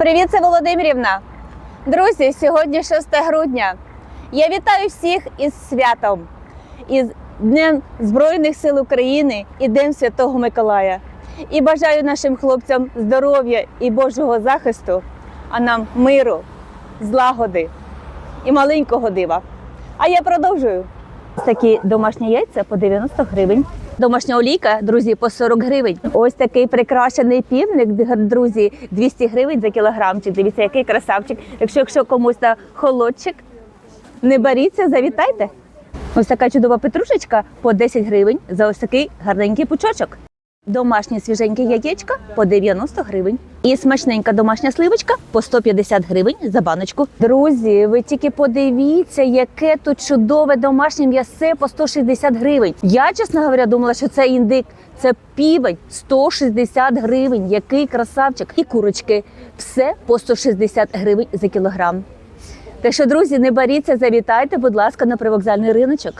Привіт, це Володимирівна. Друзі, сьогодні 6 грудня. Я вітаю всіх із святом, із Днем Збройних сил України і Днем Святого Миколая. І бажаю нашим хлопцям здоров'я і Божого захисту, а нам миру, злагоди і маленького дива. А я продовжую. Такі домашні яйця по 90 гривень. Домашня олійка, друзі, по 40 гривень. Ось такий прикрашений півник, друзі, 200 гривень за кілограмчик. Дивіться, який красавчик. Якщо, якщо комусь на холодчик, не боріться, завітайте. Ось така чудова петрушечка по 10 гривень за ось такий гарненький пучочок. Домашнє свіженьке яєчка по 90 гривень. І смачненька домашня сливочка по 150 гривень за баночку. Друзі, ви тільки подивіться, яке тут чудове домашнє м'ясе по 160 гривень. Я, чесно говоря, думала, що це індик. Це півень 160 гривень. Який красавчик. І курочки. Все по 160 гривень за кілограм. Так що, друзі, не боріться, завітайте, будь ласка, на привокзальний риночок.